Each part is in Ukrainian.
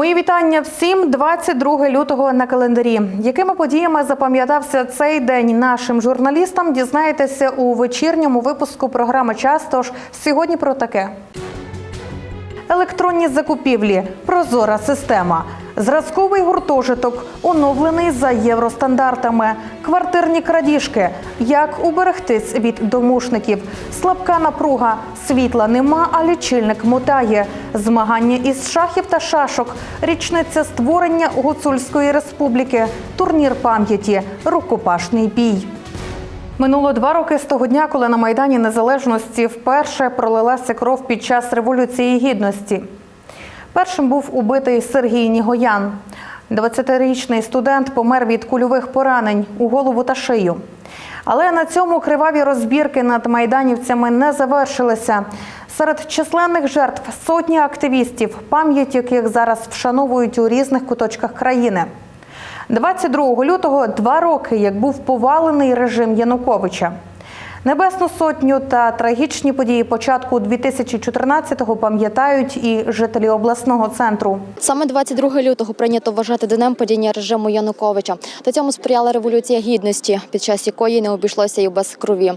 Мої вітання всім 22 лютого на календарі. Якими подіями запам'ятався цей день нашим журналістам? Дізнаєтеся у вечірньому випуску програми Час. Тож сьогодні про таке. Електронні закупівлі, прозора система, зразковий гуртожиток, оновлений за євростандартами, квартирні крадіжки, як уберегтись від домушників, слабка напруга, світла нема, а лічильник мотає, змагання із шахів та шашок, річниця створення Гуцульської республіки, турнір пам'яті, рукопашний бій. Минуло два роки з того дня, коли на Майдані Незалежності вперше пролилася кров під час Революції Гідності. Першим був убитий Сергій Нігоян. 20-річний студент помер від кульових поранень у голову та шию. Але на цьому криваві розбірки над майданівцями не завершилися. Серед численних жертв сотні активістів, пам'ять яких зараз вшановують у різних куточках країни. 22 лютого два роки, як був повалений режим Януковича. Небесну сотню та трагічні події початку 2014-го пам'ятають і жителі обласного центру. Саме 22 лютого прийнято вважати днем падіння режиму Януковича. Та цьому сприяла революція гідності, під час якої не обійшлося і без крові.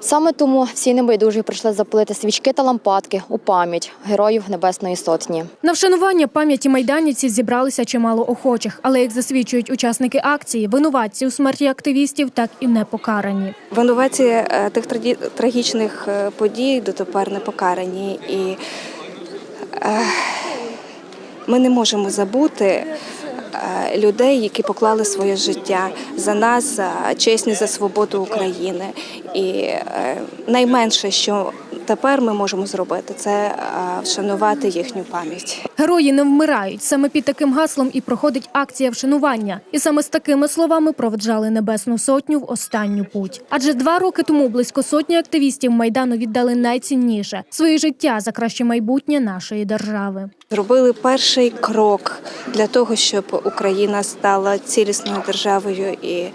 Саме тому всі небайдужі прийшли запалити свічки та лампадки у пам'ять героїв Небесної Сотні. На вшанування пам'яті майданівців зібралися чимало охочих, але як засвідчують учасники акції, винуватці у смерті активістів так і не покарані. Винуватці е, тих трагічних е, подій дотепер не покарані. І е, ми не можемо забути людей, які поклали своє життя за нас, за чесність, за свободу України. І е, найменше, що тепер ми можемо зробити, це е, вшанувати їхню пам'ять. Герої не вмирають. Саме під таким гаслом і проходить акція вшанування. І саме з такими словами проведжали Небесну Сотню в останню путь. Адже два роки тому близько сотні активістів майдану віддали найцінніше своє життя за краще майбутнє нашої держави. Зробили перший крок для того, щоб Україна стала цілісною державою і е,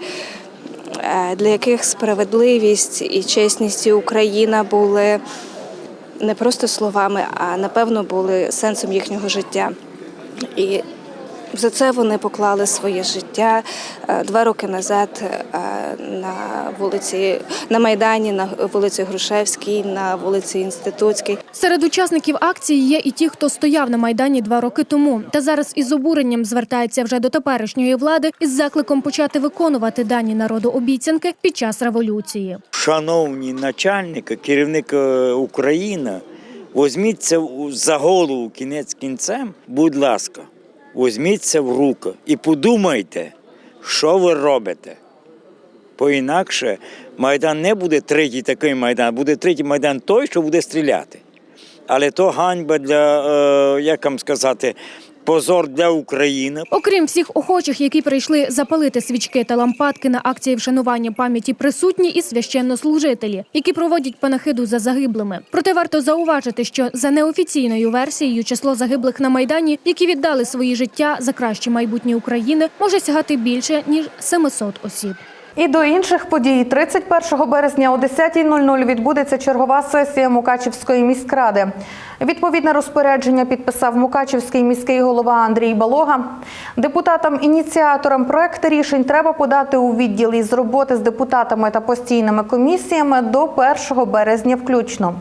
для яких справедливість і чесність і Україна були не просто словами, а напевно були сенсом їхнього життя. І за це вони поклали своє життя Е, два роки назад е, на вулиці на Майдані, на вулиці Грушевській, на вулиці Інститутській. Серед учасників акції є і ті, хто стояв на майдані два роки тому, та зараз із обуренням звертається вже до теперішньої влади із закликом почати виконувати дані народу обіцянки під час революції. Шановні начальники, керівник е, України, візьміть це за голову кінець кінцем, будь ласка, візьміть це в руку і подумайте, що ви робите. Бо інакше Майдан не буде третій такий Майдан, буде третій Майдан той, що буде стріляти. Але то ганьба для, е, як вам сказати, позор для України. Окрім всіх охочих, які прийшли запалити свічки та лампадки на акції вшанування пам'яті, присутні і священнослужителі, які проводять панахиду за загиблими. Проте варто зауважити, що за неофіційною версією число загиблих на майдані, які віддали свої життя за краще майбутнє України, може сягати більше ніж 700 осіб. І до інших подій 31 березня о 10.00 відбудеться чергова сесія Мукачівської міськради. Відповідне розпорядження підписав Мукачівський міський голова Андрій Балога. Депутатам-ініціаторам проекту рішень треба подати у відділ із роботи з депутатами та постійними комісіями до 1 березня включно.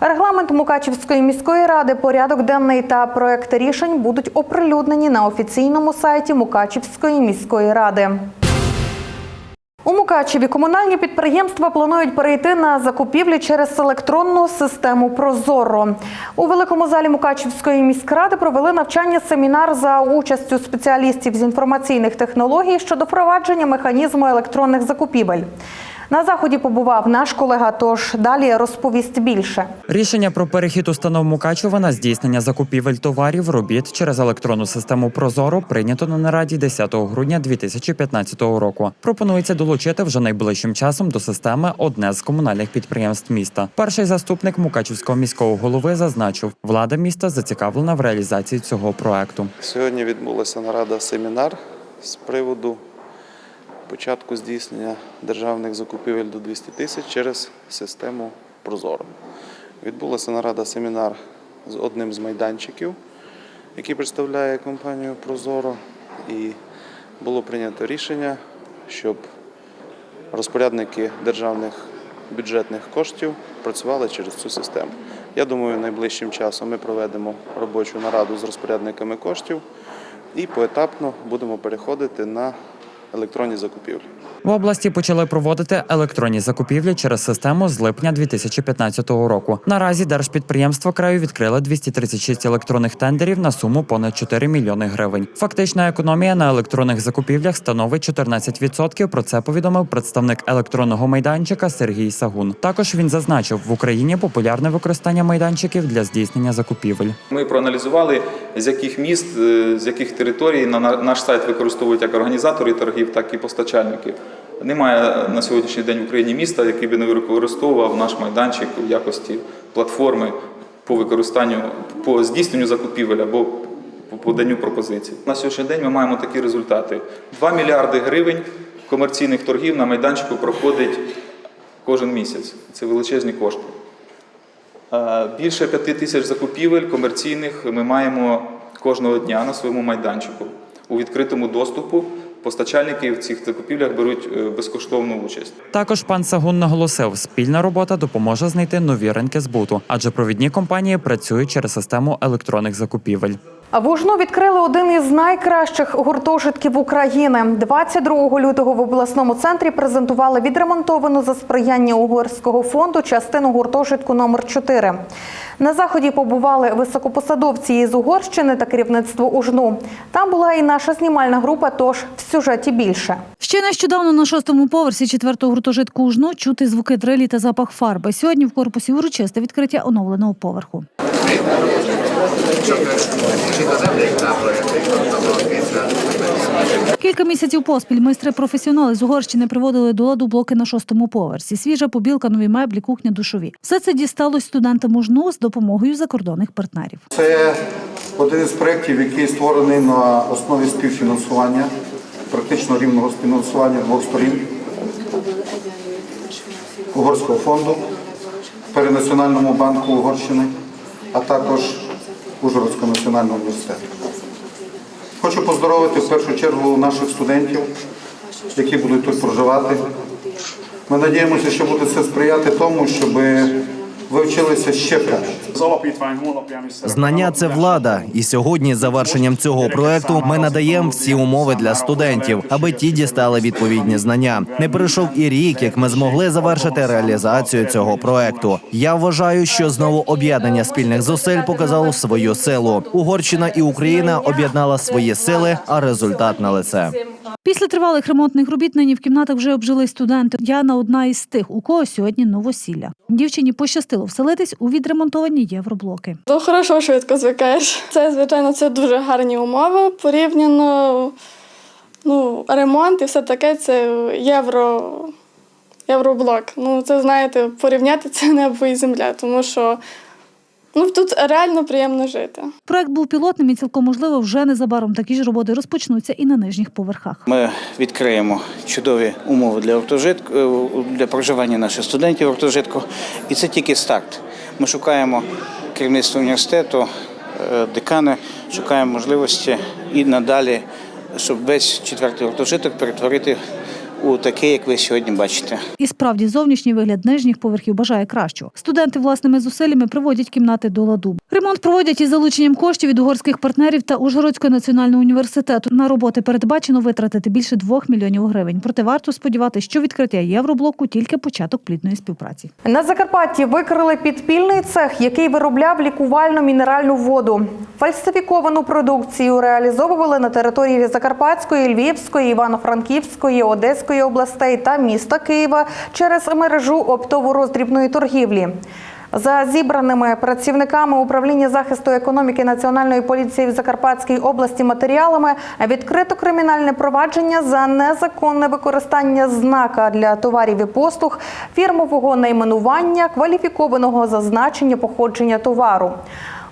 Регламент Мукачівської міської ради, порядок денний та проекти рішень будуть оприлюднені на офіційному сайті Мукачівської міської ради. У Мукачеві комунальні підприємства планують перейти на закупівлі через електронну систему Прозоро. У великому залі Мукачівської міськради провели навчання семінар за участю спеціалістів з інформаційних технологій щодо впровадження механізму електронних закупівель. На заході побував наш колега, тож далі розповість більше. Рішення про перехід установ Мукачева на здійснення закупівель товарів робіт через електронну систему Прозоро прийнято на нараді 10 грудня 2015 року. Пропонується долучити вже найближчим часом до системи одне з комунальних підприємств міста. Перший заступник Мукачівського міського голови зазначив, влада міста зацікавлена в реалізації цього проекту. Сьогодні відбулася нарада семінар з приводу початку здійснення державних закупівель до 200 тисяч через систему Прозоро. Відбулася нарада семінар з одним з майданчиків який представляє компанію Прозоро, і було прийнято рішення, щоб розпорядники державних бюджетних коштів працювали через цю систему. Я думаю, найближчим часом ми проведемо робочу нараду з розпорядниками коштів і поетапно будемо переходити на електронні закупівлі. В області почали проводити електронні закупівлі через систему з липня 2015 року. Наразі держпідприємства краю відкрили 236 електронних тендерів на суму понад 4 мільйони гривень. Фактична економія на електронних закупівлях становить 14%. Про це повідомив представник електронного майданчика Сергій Сагун. Також він зазначив, в Україні популярне використання майданчиків для здійснення закупівель. Ми проаналізували, з яких міст, е, з яких територій на на- наш сайт використовують як організатори торгів, так і постачальники. Немає на сьогоднішній день в Україні міста, який би не використовував наш майданчик в якості платформи по використанню по здійсненню закупівель або по поданню пропозицій. На сьогоднішній день ми маємо такі результати: 2 мільярди гривень комерційних торгів на майданчику проходить кожен місяць. Це величезні кошти. Е, Більше п'яти тисяч закупівель комерційних ми маємо кожного дня на своєму майданчику. У відкритому доступу постачальники в цих закупівлях беруть е, безкоштовну участь. Також пан Сагун наголосив, спільна робота допоможе знайти нові ринки збуту, адже провідні компанії працюють через систему електронних закупівель. В Ужну відкрили один із найкращих гуртожитків України. 22 лютого в обласному центрі презентували відремонтовану за сприяння угорського фонду частину гуртожитку номер 4 На заході побували високопосадовці із Угорщини та керівництво Ужну. Там була і наша знімальна група. Тож в сюжеті більше. Ще нещодавно на шостому поверсі четвертого гуртожитку УЖНУ чути звуки дрелі та запах фарби. Сьогодні в корпусі урочисте відкриття оновленого поверху. Кілька місяців поспіль майстри-професіонали з Угорщини приводили до ладу блоки на шостому поверсі. Свіжа побілка, нові меблі, кухня, душові. Все це дісталось студентам УЖНУ з допомогою закордонних партнерів. Це один із проєктів, який створений на основі співфінансування, практично рівного співфінансування двох сторін Угорського фонду, Перенаціональному банку Угорщини, а також Ужгородського національного університету. Хочу поздоровити в першу чергу наших студентів, які будуть тут проживати. Ми надіємося, що буде це сприяти тому, щоб ви вчилися ще краще. Знання це влада, і сьогодні, з завершенням цього проекту, ми надаємо всі умови для студентів, аби ті дістали відповідні знання. Не пройшов і рік, як ми змогли завершити реалізацію цього проекту. Я вважаю, що знову об'єднання спільних зусиль показало свою силу. Угорщина і Україна об'єднала свої сили, а результат на лице. Після тривалих ремонтних робіт нині в кімнатах вже обжили студенти. Яна одна із тих, у кого сьогодні новосілля. Дівчині пощастило вселитись у відремонтовані євроблоки. До хорошого швидко звикаєш. Це, звичайно, це дуже гарні умови. Порівняно ну, ремонт і все таке це євро, євроблок. Ну, це знаєте, порівняти це небо і земля, тому що ну, тут реально приємно жити. Проект був пілотним і цілком можливо вже незабаром такі ж роботи розпочнуться і на нижніх поверхах. Ми відкриємо чудові умови для гуртожитку е, для проживання наших студентів в гуртожитку. І це тільки старт. Ми шукаємо керівництво університету, е, декани, шукаємо можливості і надалі, щоб весь четвертий гуртожиток перетворити у такий, як ви сьогодні бачите. І справді зовнішній вигляд нижніх поверхів бажає кращого. Студенти власними зусиллями приводять кімнати до ладу. Ремонт проводять із залученням коштів від угорських партнерів та Ужгородського національного університету. На роботи передбачено витратити більше двох мільйонів гривень. Проте варто сподіватися, що відкриття євроблоку тільки початок плідної співпраці. На Закарпатті викрили підпільний цех, який виробляв лікувальну мінеральну воду. Фальсифіковану продукцію реалізовували на території Закарпатської, Львівської, Івано-Франківської, Одеської областей та міста Києва через мережу оптово-роздрібної торгівлі. За зібраними працівниками управління захисту економіки Національної поліції в Закарпатській області матеріалами відкрито кримінальне провадження за незаконне використання знака для товарів і послуг, фірмового найменування, кваліфікованого зазначення походження товару.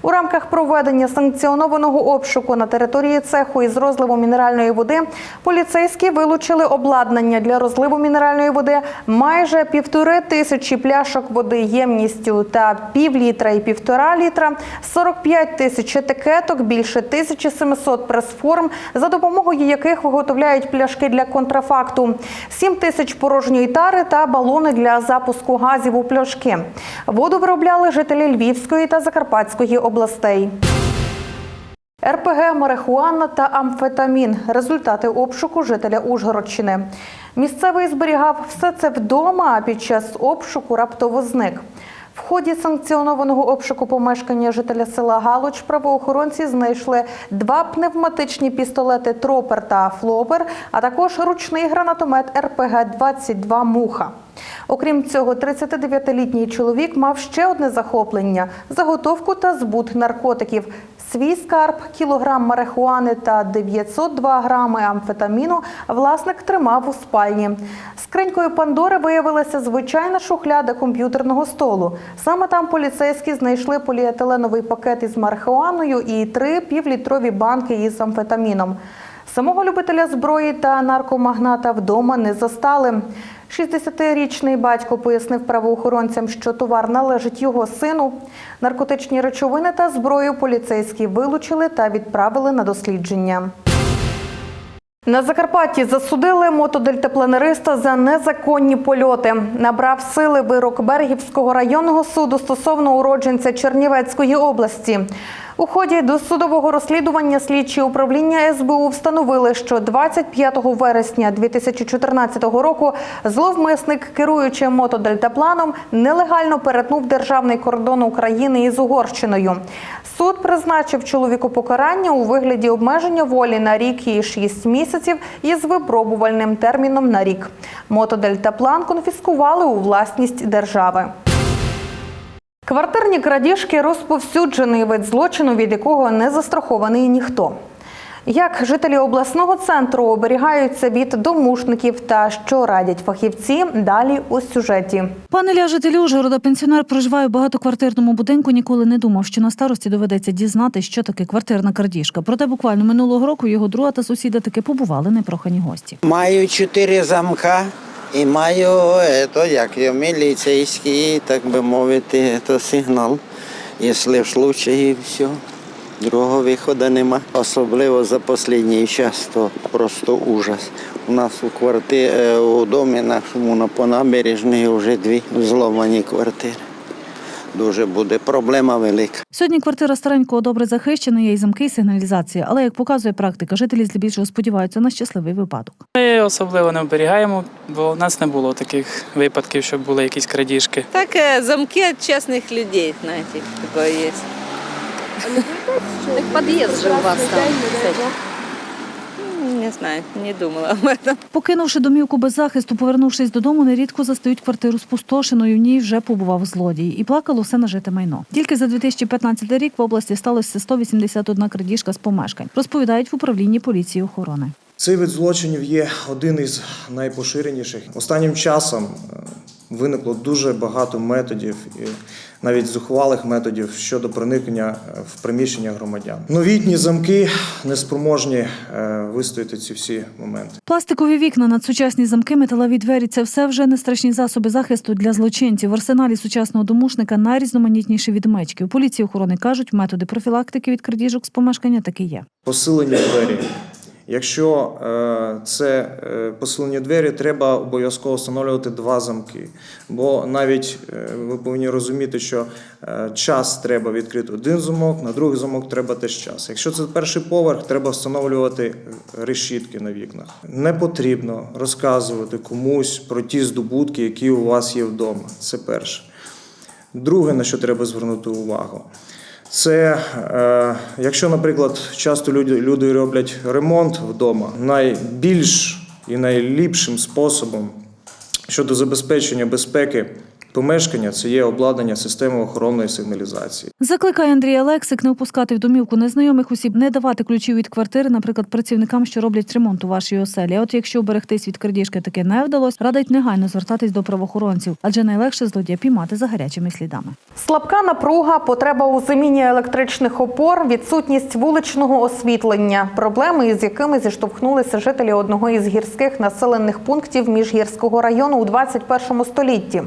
У рамках проведення санкціонованого обшуку на території цеху із розливу мінеральної води поліцейські вилучили обладнання для розливу мінеральної води майже півтори тисячі пляшок води ємністю та пів літра і півтора літра, 45 тисяч етикеток, більше 1700 прес-форм, за допомогою яких виготовляють пляшки для контрафакту, 7 тисяч порожньої тари та балони для запуску газів у пляшки. Воду виробляли жителі Львівської та Закарпатської областей. РПГ, марихуана та амфетамін – результати обшуку жителя Ужгородщини. Місцевий зберігав все це вдома, а під час обшуку раптово зник. В ході санкціонованого обшуку помешкання жителя села Галуч правоохоронці знайшли два пневматичні пістолети Тропер та Флопер, а також ручний гранатомет РПГ-22 Муха. Окрім цього, 39-літній чоловік мав ще одне захоплення – заготовку та збут наркотиків. Свій скарб, кілограм марихуани та 902 грами амфетаміну власник тримав у спальні. Скринькою Пандори виявилася звичайна шухляда комп'ютерного столу. Саме там поліцейські знайшли поліетиленовий пакет із марихуаною і три півлітрові банки із амфетаміном. Самого любителя зброї та наркомагната вдома не застали. 60-річний батько пояснив правоохоронцям, що товар належить його сину. Наркотичні речовини та зброю поліцейські вилучили та відправили на дослідження. На Закарпатті засудили мотодельтапланериста за незаконні польоти. Набрав сили вирок Бергівського районного суду стосовно уродженця Чернівецької області. У ході досудового розслідування слідчі управління СБУ встановили, що 25 вересня 2014 року зловмисник, керуючи мотодельтапланом, нелегально перетнув державний кордон України із Угорщиною. Суд призначив чоловіку покарання у вигляді обмеження волі на рік і 6 місяців із випробувальним терміном на рік. Мотодельтаплан конфіскували у власність держави. Квартирні крадіжки розповсюджений вид злочину, від якого не застрахований ніхто. Як жителі обласного центру оберігаються від домушників та що радять фахівці, далі у сюжеті. Пан Ілля, житель Ужгорода, пенсіонер проживає в багатоквартирному будинку. Ніколи не думав, що на старості доведеться дізнати, що таке квартирна крадіжка. Проте буквально минулого року його друга та сусіда таки побували непрохані гості. Маю чотири замка і маю то, як і міліцейський, так би мовити, то сигнал. Якщо в случаї все, другого виходу нема. Особливо за останній час, то просто ужас. У нас у квартирі, у домі нашому на понабережній вже дві зломані квартири. Дуже буде проблема велика. Сьогодні квартира старенького добре захищена, є і замки, і сигналізація. Але як показує практика, жителі здебільшого сподіваються на щасливий випадок. Ми особливо не оберігаємо, бо в нас не було таких випадків, щоб були якісь крадіжки. Так, э, замки от честных людей, знаете, такое есть. Так під'їзд же у вас там. Не знаю, не думала об этом. Покинувши домівку без захисту, повернувшись додому, нерідко застають квартиру спустошеною. В ній вже побував злодій і плакало все нажите майно. Тільки за 2015 рік в області сталося 181 крадіжка з помешкань. Розповідають в управлінні поліції охорони. Цей вид злочинів є один із найпоширеніших. Останнім часом е, виникло дуже багато методів, і навіть зухвалих методів щодо проникнення е, в приміщення громадян. Новітні замки неспроможні е, вистояти ці всі моменти. Пластикові вікна, надсучасні замки, металеві двері це все вже не страшні засоби захисту для злочинців. В арсеналі сучасного домушника найрізноманітніші відмички. У поліції охорони кажуть, методи профілактики від крадіжок з помешкання таки є. Посилені двері. Якщо е, це е, посилені двері, треба обов'язково встановлювати два замки. Бо навіть е, ви повинні розуміти, що час треба відкрити один замок, на другий замок треба теж час. Якщо це перший поверх, треба встановлювати решітки на вікнах. Не потрібно розказувати комусь про ті здобутки, які у вас є вдома. Це перше. Друге, на що треба звернути увагу. Це е, якщо, наприклад, часто люди, люди роблять ремонт вдома, найбільш і найліпшим способом щодо забезпечення безпеки помешкання це є обладнання системи охоронної сигналізації. Закликає Андрій Лексик не впускати в домівку незнайомих осіб, не давати ключів від квартири, наприклад, працівникам, що роблять ремонт у вашій оселі. А От якщо оберегтись від крадіжки таки не вдалося, радить негайно звертатись до правоохоронців, адже найлегше злодія піймати за гарячими слідами. Слабка напруга, потреба у заміні електричних опор, відсутність вуличного освітлення, проблеми, із якими зіштовхнулися жителі одного із гірських населених пунктів міжгірського району у 21 столітті.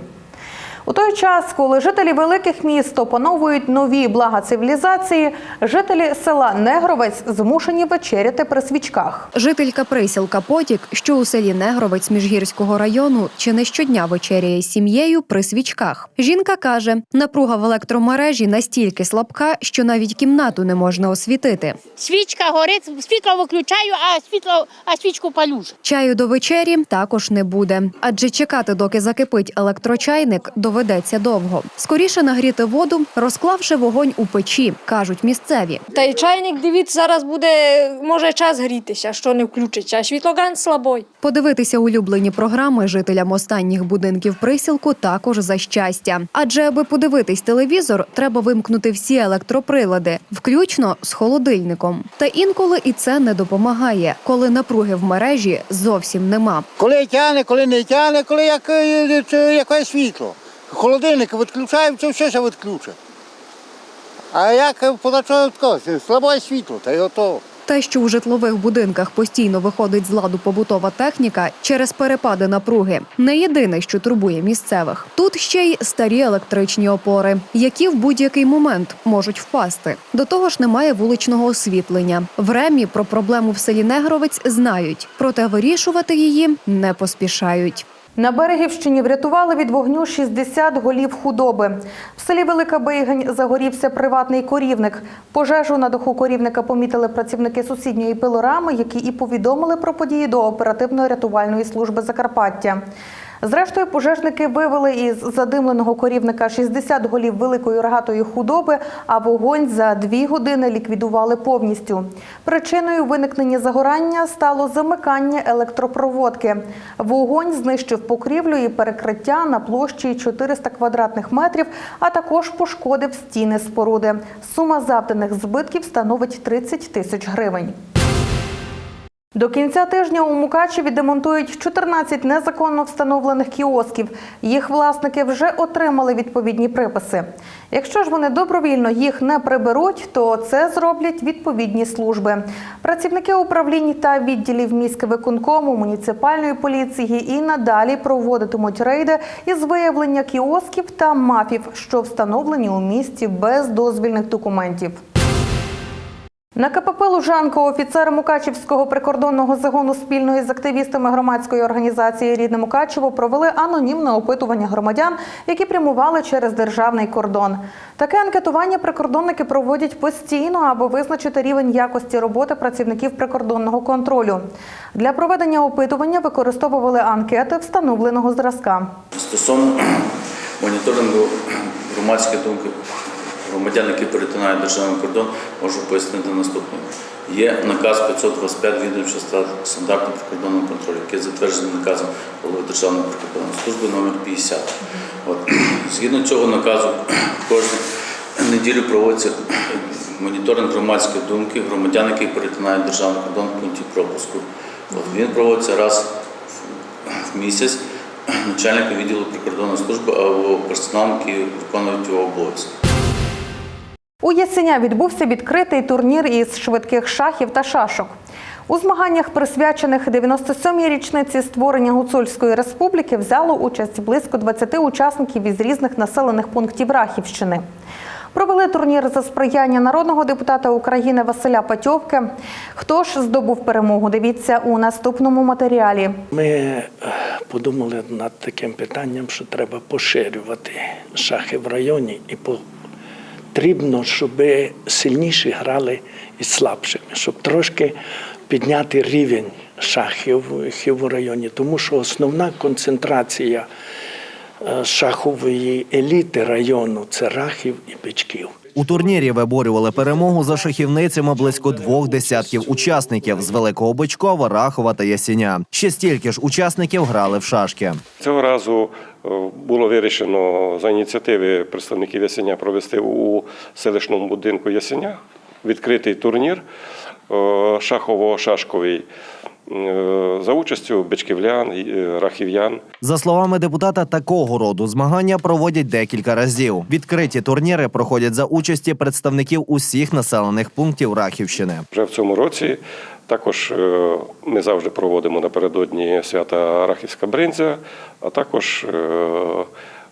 У той час, коли жителі великих міст опановують нові блага цивілізації, жителі села Негровець змушені вечеряти при свічках. Жителька присілка Потік, що у селі Негровець Міжгірського району, чи не щодня вечеряє з сім'єю при свічках. Жінка каже, напруга в електромережі настільки слабка, що навіть кімнату не можна освітити. Свічка горить, світло виключаю, а світло, а свічку палю. Чаю до вечері також не буде, адже чекати, доки закипить електрочайник, доведеться довго. Скоріше нагріти воду, розклавши вогонь у печі, кажуть місцеві. Та й чайник, дивіться, зараз буде, може час грітися, що не включиться. Світлоган слабой. Подивитися улюблені програми жителям останніх будинків присілку також за щастя. Адже аби подивитись телевізор, треба вимкнути всі електроприлади, включно з холодильником. Та інколи і це не допомагає, коли напруги в мережі зовсім нема. Коли тягне, коли не тягне, коли як, е, це яке світло. Холодильник відключаємо, все ще відключить. А як позначаю слабе світло, та й готово. Те, що у житлових будинках постійно виходить з ладу побутова техніка через перепади напруги, не єдине, що турбує місцевих. Тут ще й старі електричні опори, які в будь-який момент можуть впасти. До того ж, немає вуличного освітлення. В ремі про проблему в селі Негровець знають, проте вирішувати її не поспішають. На Берегівщині врятували від вогню 60 голів худоби. В селі Велика Бигань загорівся приватний корівник. Пожежу на доху корівника помітили працівники сусідньої пилорами, які і повідомили про події до оперативно-рятувальної служби Закарпаття. Зрештою, пожежники вивели із задимленого корівника 60 голів великої рогатої худоби, а вогонь за дві години ліквідували повністю. Причиною виникнення загорання стало замикання електропроводки. Вогонь знищив покрівлю і перекриття на площі 400 квадратних метрів, а також пошкодив стіни споруди. Сума завданих збитків становить 30 тисяч гривень. До кінця тижня у Мукачеві демонтують 14 незаконно встановлених кіосків. Їх власники вже отримали відповідні приписи. Якщо ж вони добровільно їх не приберуть, то це зроблять відповідні служби. Працівники управлінь та відділів міськвиконкому, муніципальної поліції і надалі проводитимуть рейди із виявлення кіосків та мафів, що встановлені у місті без дозвільних документів. На КПП Лужанка офіцери Мукачівського прикордонного загону спільно із активістами громадської організації Рідне Мукачево провели анонімне опитування громадян, які прямували через державний кордон. Таке анкетування прикордонники проводять постійно, аби визначити рівень якості роботи працівників прикордонного контролю. Для проведення опитування використовували анкети встановленого зразка. Стосовно моніторингу громадської думки громадян, які перетинають державний кордон, можу пояснити наступне. Є наказ 525 відомчого стандарту прикордонного контролю, який затверджений наказом голови Державної прикордонної служби номер 50. От. Згідно цього наказу, кожну неділю проводиться моніторинг громадської думки громадян, які перетинають державний кордон в пункті пропуску. От. Він проводиться раз в місяць начальника відділу прикордонної служби або персоналом, які виконують його обов'язки. У Ясеня відбувся відкритий турнір із швидких шахів та шашок. У змаганнях, присвячених 97-й річниці створення Гуцульської республіки, взяло участь близько 20 учасників із різних населених пунктів Рахівщини. Провели турнір за сприяння народного депутата України Василя Патьовки. Хто ж здобув перемогу? Дивіться у наступному матеріалі. Ми е, подумали над таким питанням, що треба поширювати шахи в районі, і потрібно, щоб сильніші грали із слабшими, щоб трошки підняти рівень шахів в районі, тому що основна концентрація е, шахової еліти району це рахів і бичків. У турнірі виборювали перемогу за шахівницями близько двох десятків учасників з Великого Бичкова, Рахова та Ясіня. Ще стільки ж учасників грали в шашки. Цього разу е, було вирішено за ініціативи представників Ясеня провести у селищному будинку Ясеня відкритий турнір е, шахово-шашковий за участю бичківлян, і, е, рахів'ян. За словами депутата, такого роду змагання проводять декілька разів. Відкриті турніри проходять за участі представників усіх населених пунктів Рахівщини. Вже в цьому році також е, ми завжди проводимо напередодні свята Рахівська бринзя, а також е,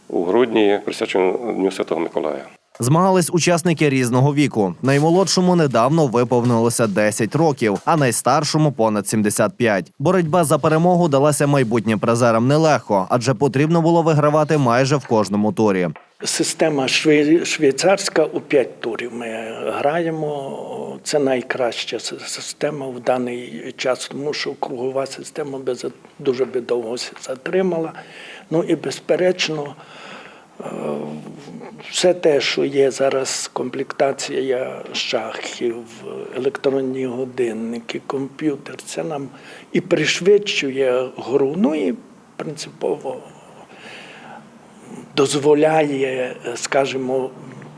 у грудні присвячено Дню Святого Миколая. Змагались учасники різного віку. Наймолодшому недавно виповнилося 10 років, а найстаршому понад 75. Боротьба за перемогу далася майбутнім призерам нелегко, адже потрібно було вигравати майже в кожному турі. Система швейцарська у п'ять турів. Ми граємо. Це найкраща система в даний час, тому що кругова система дуже би довго затримала. Ну і безперечно, е, все те, що є зараз, комплектація шахів, електронні годинники, комп'ютер, це нам і пришвидшує гру, ну і принципово дозволяє, скажімо,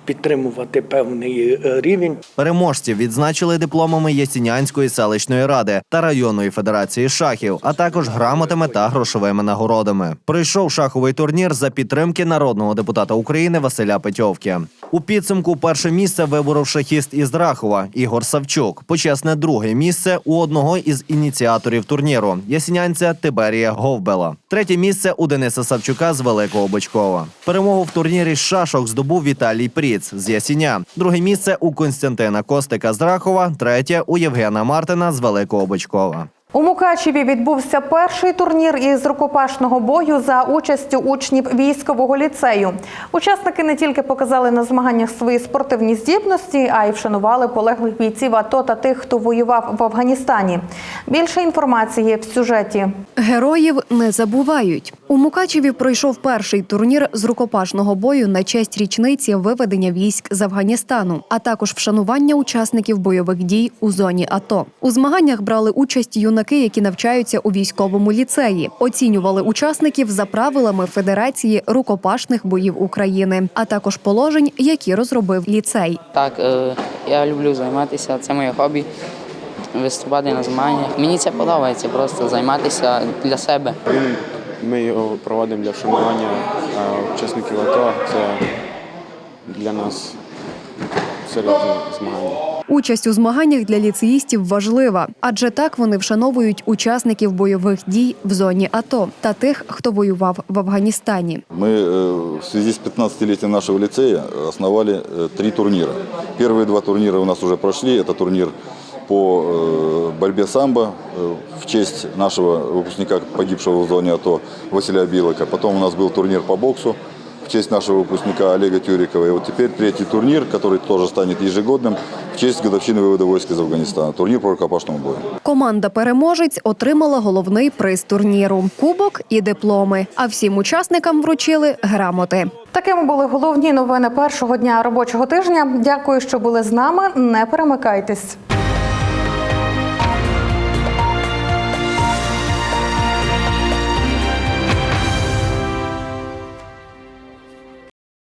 підтримувати певний е, рівень. Переможців відзначили дипломами Ясінянської селищної ради та районної федерації шахів, а також грамотами та грошовими нагородами. Пройшов шаховий турнір за підтримки народного депутата України Василя Петьовки. У підсумку перше місце виборов шахіст із Рахова Ігор Савчук. Почесне друге місце у одного із ініціаторів турніру ясінянця Тиберія Говбела. Третє місце у Дениса Савчука з Великого Бочкова. Перемогу в турнірі шашок здобув Віталій Пріц з Ясіня. Друге місце у Константина Костика з Рахова. Третє у Євгена Мартина з Великого Бочкова. У Мукачеві відбувся перший турнір із рукопашного бою за участю учнів військового ліцею. Учасники не тільки показали на змаганнях свої спортивні здібності, а й вшанували полеглих бійців АТО та тих, хто воював в Афганістані. Більше інформації в сюжеті. Героїв не забувають. У Мукачеві пройшов перший турнір з рукопашного бою на честь річниці виведення військ з Афганістану, а також вшанування учасників бойових дій у зоні АТО. У змаганнях брали участь юнаки, які навчаються у військовому ліцеї, оцінювали учасників за правилами Федерації рукопашних боїв України, а також положень, які розробив ліцей. Так, е, я люблю займатися, це моє хобі. Виступати на змаганнях. Мені це подобається, просто займатися для себе. Ми його проводимо для вшанування учасників АТО. Це для нас серйозне змагання. Участь у змаганнях для ліцеїстів важлива, адже так вони вшановують учасників бойових дій в зоні АТО та тих, хто воював в Афганістані. Мы э, в связи с 15-летием нашего лицея основали э, три турнира. Первые два турнира у нас уже прошли. Это турнир по э, борьбе самбо э, в честь нашего выпускника, погибшего в зоне АТО Василия Билыка. Потом у нас был турнир по боксу в честь нашего выпускника Олега Тюрикова. И вот теперь третий турнир, который тоже станет ежегодным, в честь годовщины вывода войск из Афганистана. Турнир по рукопашному бою. Команда переможець отримала головний приз турніру кубок і дипломи. А всім учасникам вручили грамоти. Такими були головні новини першого дня робочого тижня. Дякую, що були з нами. Не перемикайтесь.